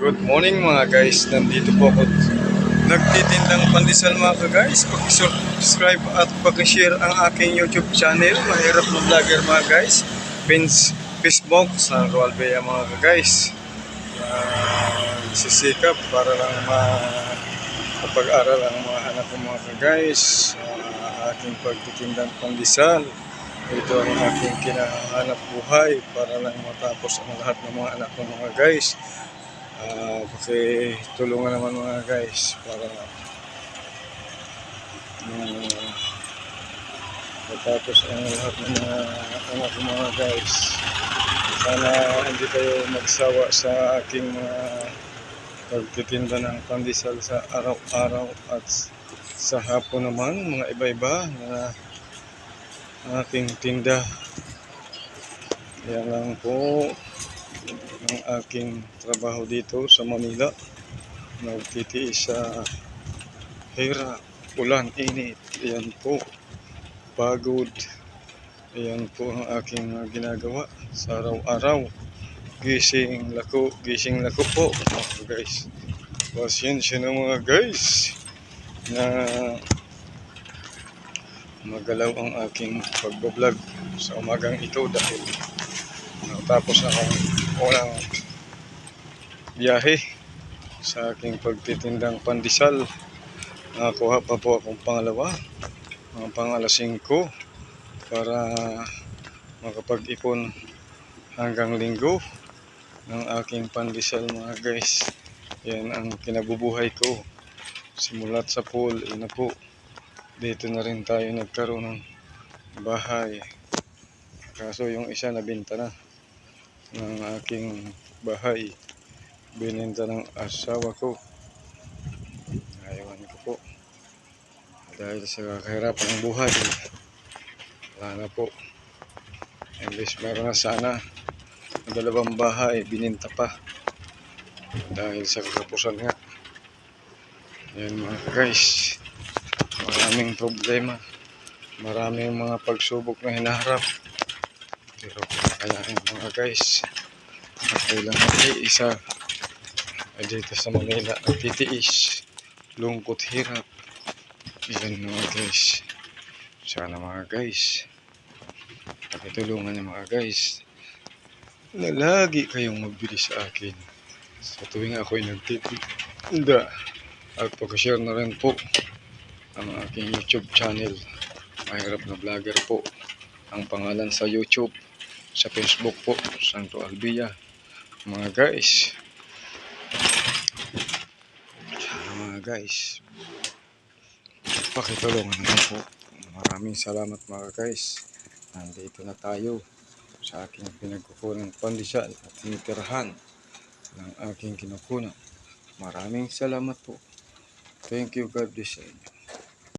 Good morning mga guys. Nandito po ako nagtitindang pandesal mga guys. Pag-subscribe at pag-share ang aking YouTube channel. Mahirap na vlogger mga guys. Pins, Facebook sa Roal Bea mga guys. Uh, sisikap para lang ma kapag-aral ang mga anak ko mga guys. Uh, aking pagtitindang pandesal. Ito ang aking kinahanap buhay para lang matapos ang lahat ng mga anak ko mga guys. Ah, kasi tulungan naman mga guys para uh, matapos ang lahat ng mga anak mga guys. Sana hindi kayo magsawa sa aking mga pagtitinda ng pandesal sa araw-araw at sa hapon naman mga iba-iba na aking tinda. Yan lang po ang aking trabaho dito sa Manila. Nagtitiis sa hira, ulan, init. Yan po. Pagod. Yan po ang aking ginagawa sa araw-araw. Gising lako, gising lako po mga guys. Pasensya na mga guys na magalaw ang aking pagbablog sa umagang ito dahil natapos na akong unang biyahe sa aking pagtitindang pandesal. Nakakuha pa po akong pangalawa, ang pangalasing ko para makapag-ipon hanggang linggo ng aking pandesal mga guys. Yan ang kinabubuhay ko. Simulat sa pool, ina po. Dito na rin tayo nagkaroon ng bahay. Kaso yung isa nabinta na ng aking bahay. Bininta ng asawa ko. Ayawan ko po. Dahil sa kahirapan ng buhay. Wala na po. Imbes meron na sana. Ang dalawang bahay, bininta pa. Dahil sa kakapusan nga. Yan mga guys. Maraming problema. Maraming mga pagsubok na hinaharap. Pero kakayanin mga guys. Okay lang natin isa. Dito sa Manila nagtitiis. Lungkot hirap. Yan mga guys. Sana mga guys. Pakitulungan niyo mga guys. Na lagi kayong magbili sa akin. Sa tuwing ako'y nagtitinda. At pag-share na rin po ang aking YouTube channel. Mahirap na vlogger po. Ang pangalan sa YouTube, sa Facebook po, Santo Albia. Mga guys. Sana mga guys. Pakitulungan naman po. Maraming salamat mga guys. Nandito na tayo sa aking pinagkukunan pandesal at tinitirahan ng aking kinukunan. Maraming salamat po. Thank you God bless sa inyo.